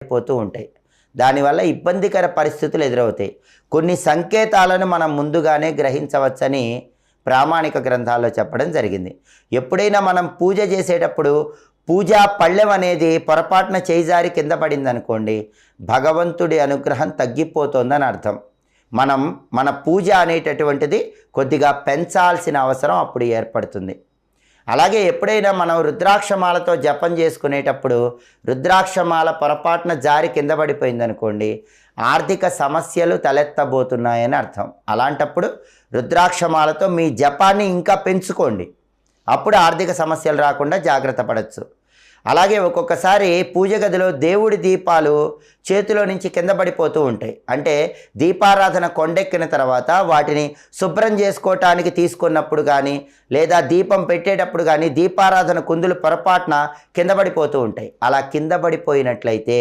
పోతూ ఉంటాయి. దానివల్ల ఇబ్బందికర పరిస్థితులు ఎదురవుతాయి. కొన్ని సంకేతాలను మనం ముందుగానే గ్రహించవచ్చని ప్రామాణిక గ్రంథాల్లో చెప్పడం జరిగింది. ఎప్పుడైనా మనం పూజ చేసేటప్పుడు పూజా పళ్ళెం అనేది పొరపాటున చేయిజారి కింద పడింది అనుకోండి భగవంతుడి అనుగ్రహం తగ్గిపోతుందని అర్థం. మనం మన పూజ అనేటటువంటిది కొద్దిగా పెంచాల్సిన అవసరం అప్పుడు ఏర్పడుతుంది. అలాగే ఎప్పుడైనా మనం రుద్రాక్షమాలతో జపం చేసుకునేటప్పుడు రుద్రాక్షమాల పొరపాటున జారి కింద పడిపోయిందనుకోండి ఆర్థిక సమస్యలు తలెత్తబోతున్నాయని అర్థం. అలాంటప్పుడు రుద్రాక్షమాలతో మీ జపాన్ని ఇంకా పెంచుకోండి. అప్పుడు ఆర్థిక సమస్యలు రాకుండా జాగ్రత్త పడవచ్చు అలాగే ఒక్కొక్కసారి పూజ గదిలో దేవుడి దీపాలు చేతిలో నుంచి కింద పడిపోతూ ఉంటాయి. అంటే దీపారాధన కొండెక్కిన తర్వాత వాటిని శుభ్రం చేసుకోవటానికి తీసుకున్నప్పుడు కానీ లేదా దీపం పెట్టేటప్పుడు కానీ దీపారాధన కుందులు పొరపాటున కింద పడిపోతూ ఉంటాయి. అలా కింద పడిపోయినట్లయితే